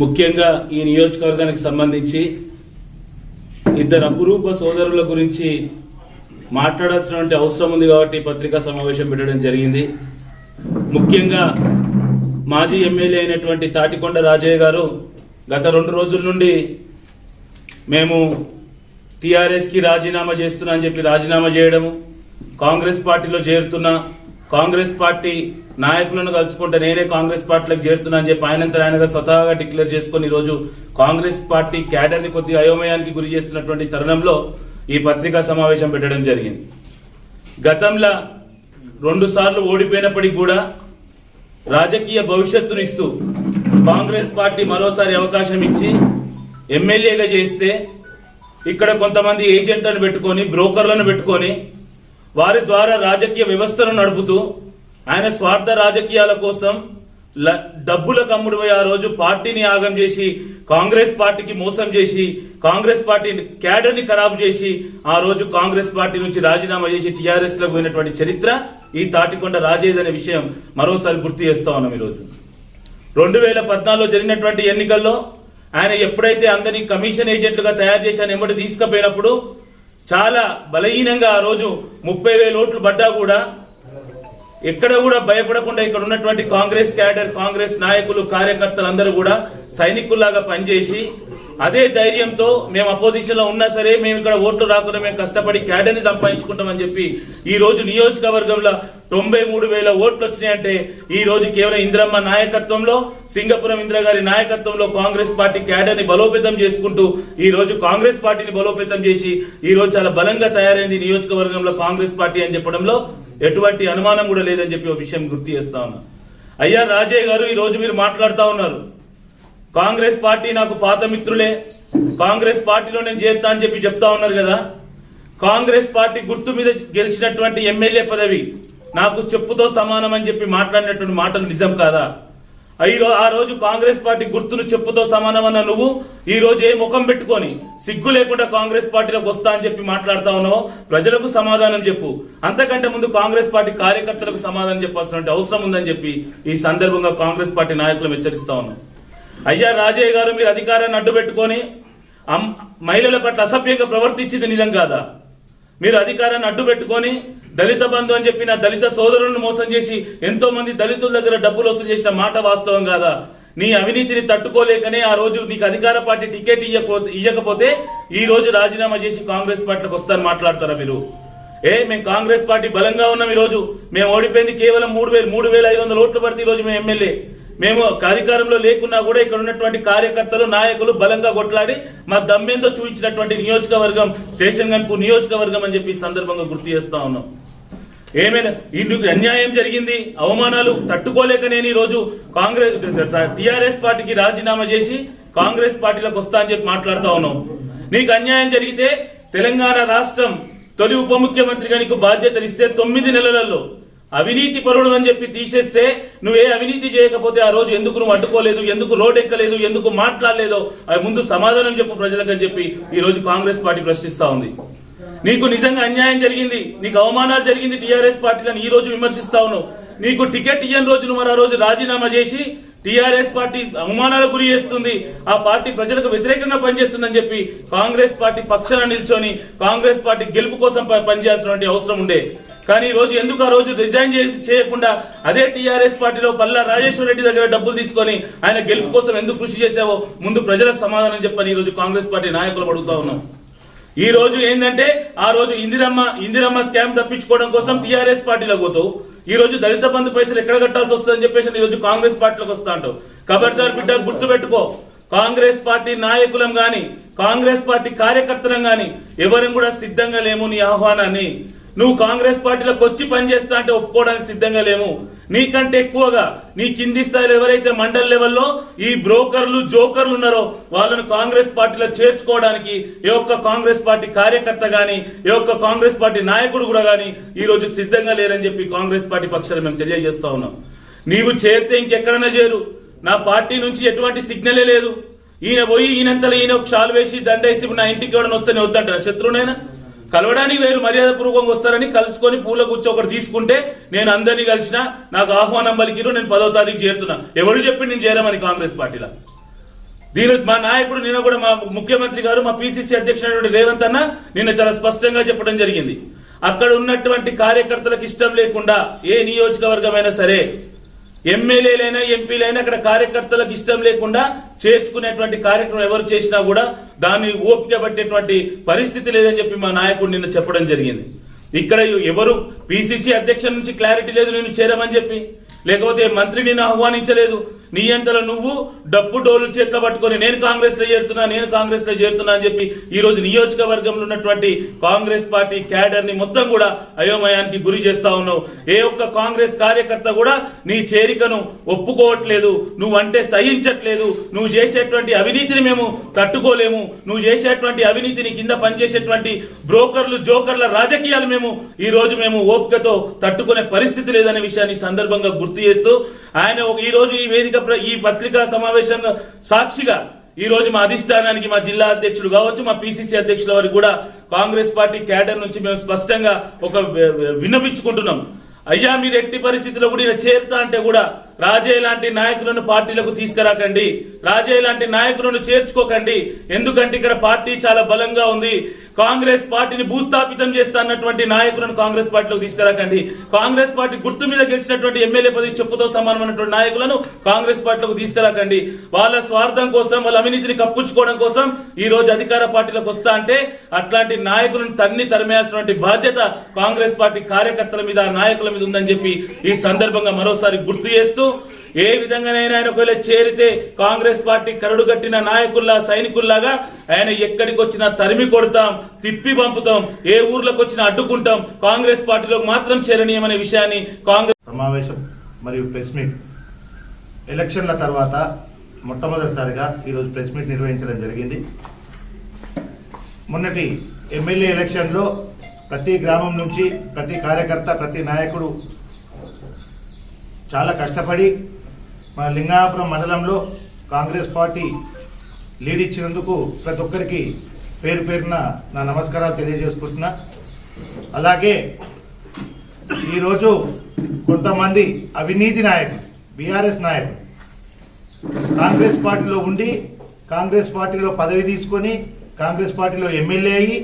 ముఖ్యంగా ఈ నియోజకవర్గానికి సంబంధించి ఇద్దరు అపురూప సోదరుల గురించి మాట్లాడాల్సినటువంటి అవసరం ఉంది కాబట్టి పత్రికా సమావేశం పెట్టడం జరిగింది. ముఖ్యంగా మాజీ ఎమ్మెల్యే అయినటువంటి తాటికొండ రాజయ్య గారు గత రెండు రోజుల నుండి మేము టీఆర్ఎస్కి రాజీనామా చేస్తున్నా అని చెప్పి రాజీనామా చేయడము కాంగ్రెస్ పార్టీలో చేరుతున్నా కాంగ్రెస్ పార్టీ నాయకులను కలుసుకుంటే నేనే కాంగ్రెస్ పార్టీలకు చేరుతున్నా అని చెప్పి ఆయనంతా ఆయనగా స్వతహాగా డిక్లేర్ చేసుకుని ఈరోజు కాంగ్రెస్ పార్టీ క్యాడర్ని కొద్దిగా అయోమయానికి గురి చేస్తున్నటువంటి తరుణంలో ఈ పత్రికా సమావేశం పెట్టడం జరిగింది. గతంలో రెండు సార్లు ఓడిపోయినప్పటికీ కూడా రాజకీయ భవిష్యత్తును ఇస్తూ కాంగ్రెస్ పార్టీ మరోసారి అవకాశం ఇచ్చి ఎమ్మెల్యేగా చేస్తే ఇక్కడ కొంతమంది ఏజెంట్లను పెట్టుకొని బ్రోకర్లను పెట్టుకొని వారి ద్వారా రాజకీయ వ్యవస్థను నడుపుతూ ఆయన స్వార్థ రాజకీయాల కోసం ల- కమ్ముడిపై ఆ రోజు పార్టీని యాగం చేసి కాంగ్రెస్ పార్టీకి మోసం చేసి కాంగ్రెస్ పార్టీ క్యాడర్ని ఖరాబు చేసి ఆ రోజు కాంగ్రెస్ పార్టీ నుంచి రాజీనామా చేసి టీఆర్ఎస్లో పోయినటువంటి చరిత్ర ఈ తాటికొండ రాజేద్ అనే విషయం మరోసారి గుర్తు చేస్తా ఉన్నాం ఈరోజు. రెండు వేల పద్నాలుగులో జరిగినటువంటి ఎన్నికల్లో ఆయన ఎప్పుడైతే అందరినీ కమిషన్ ఏజెంట్లుగా తయారు చేసి ఆయన తీసుకుపోయినప్పుడు చాలా బలహీనంగా ఆ రోజు ముప్పై వేల ఓట్లు పడ్డా కూడా ఎక్కడ కూడా భయపడకుండా ఇక్కడ ఉన్నటువంటి కాంగ్రెస్ క్యాడర్ కాంగ్రెస్ నాయకులు కార్యకర్తలు అందరూ కూడా సైనికుల్లాగా పనిచేసి అదే ధైర్యంతో మేము అపోజిషన్లో ఉన్నా సరే మేము ఇక్కడ ఓట్లు రాకుండా మేము కష్టపడి క్యాడర్ని సంపాదించుకుంటామని చెప్పి ఈ రోజు నియోజకవర్గంలో తొంభై మూడు వేల ఓట్లు వచ్చినాయంటే ఈ రోజు కేవలం ఇంద్రమ్మ నాయకత్వంలో సింగపురం ఇంద్ర గారి నాయకత్వంలో కాంగ్రెస్ పార్టీ క్యాడర్ని బలోపేతం చేసుకుంటూ ఈ రోజు కాంగ్రెస్ పార్టీని బలోపేతం చేసి ఈ రోజు చాలా బలంగా తయారైంది నియోజకవర్గంలో కాంగ్రెస్ పార్టీ అని చెప్పడంలో ఎటువంటి అనుమానం కూడా లేదని చెప్పి ఒక విషయం గుర్తు చేస్తా ఉన్నా. అయ్యా రాజయ్య గారు ఈ రోజు మీరు మాట్లాడుతా ఉన్నారు. కాంగ్రెస్ పార్టీ నాకు పాత మిత్రులే. కాంగ్రెస్ పార్టీలో నేను చేస్తా అని చెప్పి చెప్తా ఉన్నారు కదా. కాంగ్రెస్ పార్టీ గుర్తు మీద గెలిచినటువంటి ఎమ్మెల్యే పదవి నాకు చెప్పుతో సమానం అని చెప్పి మాట్లాడినటువంటి మాటలు నిజం కాదా? అయ్యో ఆ రోజు కాంగ్రెస్ పార్టీ గుర్తును చెప్పుతో సమానమన్న నువ్వు ఈ రోజు ఏ ముఖం పెట్టుకొని సిగ్గు లేకుండా కాంగ్రెస్ పార్టీలోకి వస్తా అని చెప్పి మాట్లాడుతా ఉన్నావు ప్రజలకు సమాధానం చెప్పు. అంతకంటే ముందు కాంగ్రెస్ పార్టీ కార్యకర్తలకు సమాధానం చెప్పాల్సిన అవసరం ఉందని చెప్పి ఈ సందర్భంగా కాంగ్రెస్ పార్టీ నాయకులను హెచ్చరిస్తా ఉన్నాం. అయ్యా రాజయ్య గారు మీరు అధికారాన్ని అడ్డు పెట్టుకొని అమ్- మహిళల పట్ల అసభ్యంగా ప్రవర్తించింది నిజం కాదా? మీరు అధికారాన్ని అడ్డు పెట్టుకొని దళిత బంధు అని చెప్పిన దళిత సోదరులను మోసం చేసి ఎంతో మంది దళితుల దగ్గర డబ్బులు వసూలు చేసిన మాట వాస్తవం కాదా? నీ అవినీతిని తట్టుకోలేకనే ఆ రోజు నీకు అధికార పార్టీ టికెట్ ఇయ్యకపోతే ఇయ్యకపోతే ఈ రోజు రాజీనామా చేసి కాంగ్రెస్ పార్టీలోకి వస్తారని మాట్లాడతారా మీరు? ఏ మేము కాంగ్రెస్ పార్టీ బలంగా ఉన్నాం ఈ రోజు మేము ఓడిపోయింది కేవలం మూడు వేలు మూడు వేల ఐదు వందల ఓట్లు పడితే ఈ రోజు మేము ఎమ్మెల్యే. మేము అధికారంలో లేకున్నా కూడా ఇక్కడ ఉన్నటువంటి కార్యకర్తలు నాయకులు బలంగా కొట్లాడి మా దమ్మేందో చూపించినటువంటి నియోజకవర్గం స్టేషన్ గన్పూర్ నియోజకవర్గం అని చెప్పి సందర్భంగా గుర్తు చేస్తా ఉన్నాం. ఏమైనా ఇందుకు అన్యాయం జరిగింది అవమానాలు తట్టుకోలేక నేను ఈరోజు రోజు కాంగ్రెస్ టిఆర్ఎస్ పార్టీకి రాజీనామా చేసి కాంగ్రెస్ పార్టీలకు వస్తా అని చెప్పి మాట్లాడుతా ఉన్నాం. నీకు అన్యాయం జరిగితే తెలంగాణ రాష్ట్రం తొలి ఉప ముఖ్యమంత్రి గారికి బాధ్యతలు ఇస్తే తొమ్మిది నెలలలో అవినీతి పరుడు అని చెప్పి తీసేస్తే నువ్వు ఏ అవినీతి చేయకపోతే ఆ రోజు ఎందుకు నువ్వు అడ్డుకోలేదు ఎందుకు రోడ్ ఎక్కలేదు ఎందుకు మాట్లాడలేదో? అది ముందు సమాధానం చెప్పు ప్రజలకు అని చెప్పి ఈ రోజు కాంగ్రెస్ పార్టీ ప్రశ్నిస్తా ఉంది. నీకు నిజంగా అన్యాయం జరిగింది నీకు అవమానాలు జరిగింది టీఆర్ఎస్ పార్టీలను ఈ రోజు విమర్శిస్తా ఉన్నావు. నీకు టికెట్ ఇయ్యని రోజు నువ్వు ఆ రోజు రాజీనామా చేసి టీఆర్ఎస్ పార్టీ అవమానాలకు గురి చేస్తుంది ఆ పార్టీ ప్రజలకు వ్యతిరేకంగా పనిచేస్తుందని చెప్పి కాంగ్రెస్ పార్టీ పక్షాన నిల్చొని కాంగ్రెస్ పార్టీ గెలుపు కోసం పనిచేయాల్సినటువంటి అవసరం ఉండే. కానీ ఈ రోజు ఎందుకు ఆ రోజు రిజైన్ చేయకుండా అదే టీఆర్ఎస్ పార్టీలో పల్లా రాజేశ్వర రెడ్డి దగ్గర డబ్బులు తీసుకొని ఆయన గెలుపు కోసం ఎందుకు కృషి చేశావో ముందు ప్రజలకు సమాధానం చెప్పని ఈ రోజు కాంగ్రెస్ పార్టీ నాయకులు అడుగుతా ఉన్నాం. ఈ రోజు ఏంటంటే ఆ రోజు ఇందిరమ్మ ఇందిరమ్మ స్కామ్ తప్పించుకోవడం కోసం టీఆర్ఎస్ పార్టీలో పోతావు. ఈ రోజు దళిత బంధు పైసలు ఎక్కడ కట్టాల్సి వస్తుందని చెప్పేసి ఈ రోజు కాంగ్రెస్ పార్టీలోకి వస్తా అంటావు. ఖబర్దార్ బిడ్డ గుర్తు పెట్టుకో కాంగ్రెస్ పార్టీ నాయకులం గాని కాంగ్రెస్ పార్టీ కార్యకర్తలం గాని ఎవరం కూడా సిద్ధంగా లేము నీ ఆహ్వానాన్ని. నువ్వు కాంగ్రెస్ పార్టీలోకి వచ్చి పనిచేస్తా అంటే ఒప్పుకోవడానికి సిద్ధంగా లేము నీకంటే ఎక్కువగా నీ కింది స్థాయిలో ఎవరైతే మండల్ లెవెల్లో ఈ బ్రోకర్లు జోకర్లు ఉన్నారో వాళ్ళను కాంగ్రెస్ పార్టీలో చేర్చుకోవడానికి ఏ ఒక్క కాంగ్రెస్ పార్టీ కార్యకర్త గాని ఏ ఒక్క కాంగ్రెస్ పార్టీ నాయకుడు కూడా గాని ఈ రోజు సిద్ధంగా లేరని చెప్పి కాంగ్రెస్ పార్టీ పక్షాన్ని మేము తెలియజేస్తా ఉన్నాం. నీవు చేరితే ఇంకెక్కడైనా చేరు. నా పార్టీ నుంచి ఎటువంటి సిగ్నలే లేదు. ఈయన పోయి ఈయనంతలో ఈయన ఒక షాల్ వేసి దండేసి ఇప్పుడు నా ఇంటికి ఎవడని వస్తేనే వద్దంటారు? శత్రువునైనా? కలవడానికి వేరు మర్యాద పూర్వకంగా వస్తారని కలుసుకొని పూల గుచ్చి ఒకటి తీసుకుంటే నేను అందరినీ కలిసిన నాకు ఆహ్వానం పలికిరు నేను పదో తారీఖు చేరుతున్నా. ఎవరు చెప్పి నేను చేరమని కాంగ్రెస్ పార్టీలో? దీని మా నాయకుడు నిన్న కూడా మా ముఖ్యమంత్రి గారు మా పిసిసి అధ్యక్షుడు రేవంత్ అన్న నిన్న చాలా స్పష్టంగా చెప్పడం జరిగింది. అక్కడ ఉన్నటువంటి కార్యకర్తలకు ఇష్టం లేకుండా ఏ నియోజకవర్గమైనా సరే ఎమ్మెల్యేలైనా ఎంపీలైనా అక్కడ కార్యకర్తలకు ఇష్టం లేకుండా చేర్చుకునేటువంటి కార్యక్రమం ఎవరు చేసినా కూడా దాన్ని ఓపిక పట్టేటువంటి పరిస్థితి లేదని చెప్పి మా నాయకుడు నిన్న చెప్పడం జరిగింది. ఇక్కడ ఎవరు పిసిసి అధ్యక్షుల నుంచి క్లారిటీ లేదు నేను చేరమని చెప్పి. లేకపోతే మంత్రి నిన్ను ఆహ్వానించలేదు. నీ అంతలో నువ్వు డప్పు డోలు చేత పట్టుకొని నేను కాంగ్రెస్లో చేరుతున్నా నేను కాంగ్రెస్లో చేరుతున్నా అని చెప్పి ఈ రోజు నియోజకవర్గంలో ఉన్నటువంటి కాంగ్రెస్ పార్టీ క్యాడర్ని మొత్తం కూడా అయోమయానికి గురి చేస్తా ఉన్నావు. ఏ ఒక్క కాంగ్రెస్ కార్యకర్త కూడా నీ చేరికను ఒప్పుకోవట్లేదు నువ్వు అంటే సహించట్లేదు నువ్వు చేసేటువంటి అవినీతిని మేము తట్టుకోలేము నువ్వు చేసేటువంటి అవినీతిని కింద పనిచేసేటువంటి బ్రోకర్లు జోకర్ల రాజకీయాలు మేము ఈ రోజు మేము ఓపికతో తట్టుకునే పరిస్థితి లేదనే విషయాన్ని సందర్భంగా గుర్తు చేస్తూ ఆయన ఒక- ఈ రోజు ఈ వేదిక ఈ పత్రికా సమావేశంగా సాక్షిగా ఈ రోజు మా అధిష్టానానికి మా జిల్లా అధ్యక్షుడు కావచ్చు మా పిసిసి అధ్యక్షుల వారికి కూడా కాంగ్రెస్ పార్టీ క్యాడర్ నుంచి మేము స్పష్టంగా ఒక విన్నపించుకుంటున్నాం. అయ్యా మీరు ఎట్టి పరిస్థితిలో కూడా ఇలా చేరుతా అంటే కూడా రాజే లాంటి నాయకులను పార్టీలకు తీసుకురాకండి. రాజే లాంటి నాయకులను చేర్చుకోకండి. ఎందుకంటే ఇక్కడ పార్టీ చాలా బలంగా ఉంది. కాంగ్రెస్ పార్టీని భూస్థాపితం చేస్తా అన్నటువంటి నాయకులను కాంగ్రెస్ పార్టీలోకి తీసుకురాకండి. కాంగ్రెస్ పార్టీ గుర్తు మీద గెలిచినటువంటి ఎమ్మెల్యే పదవి చెప్పుతో సమానమైనటువంటి నాయకులను కాంగ్రెస్ పార్టీలోకి తీసుకురాకండి. వాళ్ళ స్వార్థం కోసం వాళ్ళ అవినీతిని కప్పించుకోవడం కోసం ఈ రోజు అధికార పార్టీలకు వస్తా అంటే అట్లాంటి నాయకులను తన్ని తరిమేయాల్సినటువంటి బాధ్యత కాంగ్రెస్ పార్టీ కార్యకర్తల మీద నాయకుల మీద ఉందని చెప్పి ఈ సందర్భంగా మరోసారి గుర్తు చేస్తూ ఏ విధంగానైనా ఆయన ఒకవేళ చేరితే కాంగ్రెస్ పార్టీ కరడు కట్టిన నాయకుల్లా సైనికుల్లాగా ఆయన ఎక్కడికి వచ్చినా తరిమి కొడతాం తిప్పి పంపుతాం ఏ ఊర్లోకి వచ్చినా అడ్డుకుంటాం. కాంగ్రెస్ పార్టీలోకి మాత్రం చేరనీయమనే విషయాన్ని కాంగ్రెస్ సమావేశం మరియు ప్రెస్ మీట్ ఎలక్షన్ల తర్వాత మొట్టమొదటిసారిగా ఈరోజు ప్రెస్ మీట్ నిర్వహించడం జరిగింది. మొన్నటి ఎమ్మెల్యే ఎలక్షన్లో ప్రతి గ్రామం నుంచి ప్రతి కార్యకర్త ప్రతి నాయకుడు చాలా కష్టపడి మన లింగాపురం మండలంలో కాంగ్రెస్ పార్టీ లీడ్ ఇచ్చినందుకు ప్రతి ఒక్కరికి పేరు పేరున నా నమస్కారాలు తెలియజేసుకుంటున్నా. అలాగే ఈరోజు కొంతమంది అవినీతి నాయకులు బీఆర్ఎస్ నాయకులు కాంగ్రెస్ పార్టీలో ఉండి కాంగ్రెస్ పార్టీలో పదవి తీసుకొని కాంగ్రెస్ పార్టీలో ఎమ్మెల్యే అయ్యి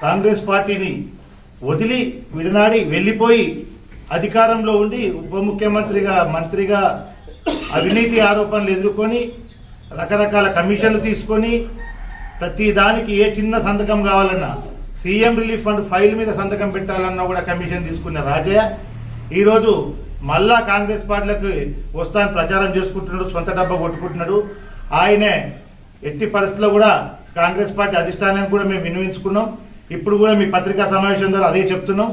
కాంగ్రెస్ పార్టీని వదిలి విడనాడి వెళ్ళిపోయి అధికారంలో ఉండి ఉప ముఖ్యమంత్రిగా మంత్రిగా అవినీతి ఆరోపణలు ఎదుర్కొని రకరకాల కమిషన్లు తీసుకొని ప్రతి దానికి ఏ చిన్న సంతకం కావాలన్నా సీఎం రిలీఫ్ ఫండ్ ఫైల్ మీద సంతకం పెట్టాలన్నా కూడా కమిషన్ తీసుకున్న రాజయ్య ఈరోజు మళ్ళా కాంగ్రెస్ పార్టీలకు వస్తాను ప్రచారం చేసుకుంటున్నాడు సొంత డబ్బా కొట్టుకుంటున్నాడు. ఆయనే ఎట్టి పరిస్థితుల్లో కూడా కాంగ్రెస్ పార్టీ అధిష్టానానికి కూడా మేము వినియోగించుకున్నాం. ఇప్పుడు కూడా మీ పత్రికా సమావేశం ద్వారా అదే చెప్తున్నాం.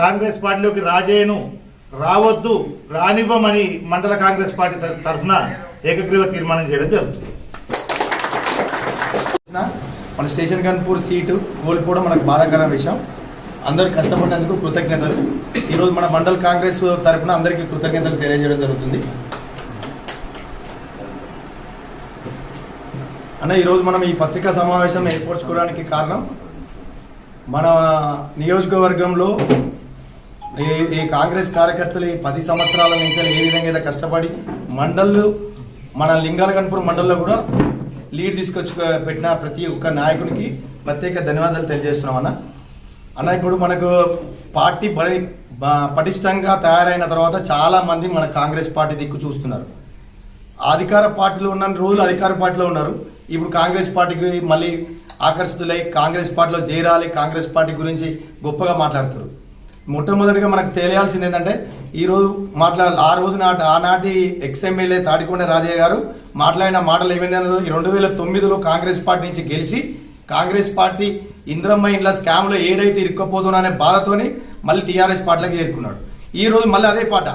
కాంగ్రెస్ పార్టీలోకి రాజయ్యను రావద్దు రానివ్వమని మండల కాంగ్రెస్ పార్టీ తరఫున ఏకగ్రీవ తీర్మానం చేయడం జరుగుతుంది. మన స్టేషన్ కన్పూర్ సీటు కోల్పోవడం మనకు బాధాకరమైన విషయం. అందరూ కష్టపడినందుకు కృతజ్ఞతలు. ఈరోజు మన మండల కాంగ్రెస్ తరపున అందరికీ కృతజ్ఞతలు తెలియజేయడం జరుగుతుంది. అన్న ఈరోజు మనం ఈ పత్రికా సమావేశం ఏర్పరచుకోవడానికి కారణం మన నియోజకవర్గంలో ఈ ఈ కాంగ్రెస్ కార్యకర్తలు ఈ పది సంవత్సరాల నుంచి ఏ విధంగా అయితే కష్టపడి మండళ్ళు మన లింగాలకన్పూర్ మండల్లో కూడా లీడ్ తీసుకొచ్చి పెట్టిన ప్రతి ఒక్క నాయకునికి ప్రత్యేక ధన్యవాదాలు తెలియజేస్తున్నాం అన్న. అన్న ఇప్పుడు మనకు పార్టీ బలి బ- పటిష్టంగా తయారైన తర్వాత చాలా మంది మన కాంగ్రెస్ పార్టీ దిక్కు చూస్తున్నారు. అధికార పార్టీలో ఉన్న రోజులు అధికార పార్టీలో ఉన్నారు. ఇప్పుడు కాంగ్రెస్ పార్టీకి మళ్ళీ ఆకర్షితులై కాంగ్రెస్ పార్టీలో చేరాలి కాంగ్రెస్ పార్టీ గురించి గొప్పగా మాట్లాడుతారు మొట్టమొదటిగా మనకు తెలియాల్సింది ఏంటంటే ఈరోజు మాట్లా ఆ రోజు నాటి ఆనాటి ఎక్స్ఎమ్మెల్యే తాడికొండ రాజయ్య గారు మాట్లాడిన మాటలు ఏమైనా ఈ రెండు వేల తొమ్మిదిలో కాంగ్రెస్ పార్టీ నుంచి గెలిచి కాంగ్రెస్ పార్టీ ఇంద్రమ్మ ఇండ్ల స్కామ్లో ఏడైతే ఇరుక్కపోతున్నా అనే బాధతోని మళ్ళీ టీఆర్ఎస్ పార్టీలోకి చేరుకున్నాడు. ఈ రోజు మళ్ళీ అదే పాట.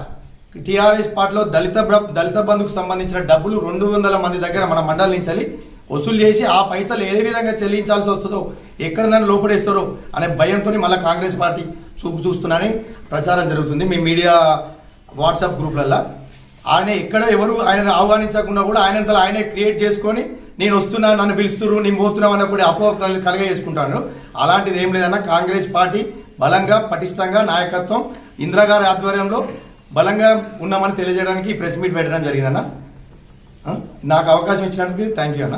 టీఆర్ఎస్ పార్టీలో దళిత దళిత బంధుకు సంబంధించిన డబ్బులు రెండు వందల మంది దగ్గర మన మండలి నుంచి వసూలు చేసి ఆ పైసలు ఏ విధంగా చెల్లించాల్సి వస్తుందో ఎక్కడ నన్ను లోపడేస్తారో అనే భయంతో మళ్ళీ కాంగ్రెస్ పార్టీ చూపు చూస్తున్నానని ప్రచారం జరుగుతుంది. మీ మీడియా వాట్సాప్ గ్రూప్లల్లో. ఆయన ఎక్కడ ఎవరు ఆయన ఆహ్వానించకుండా కూడా ఆయన అంతా ఆయనే క్రియేట్ చేసుకొని నేను వస్తున్నా నన్ను పిలుస్తున్నారు నేను పోతున్నావు అన్న కూడా అపో కలగ చేసుకుంటాను అలాంటిది ఏం లేదన్న కాంగ్రెస్ పార్టీ బలంగా పటిష్టంగా నాయకత్వం ఇందిరాగారి ఆధ్వర్యంలో బలంగా ఉన్నామని తెలియజేయడానికి ప్రెస్ మీట్ పెట్టడం జరిగిందన్న. నాకు అవకాశం ఇచ్చినందుకు థ్యాంక్ యూ అన్న.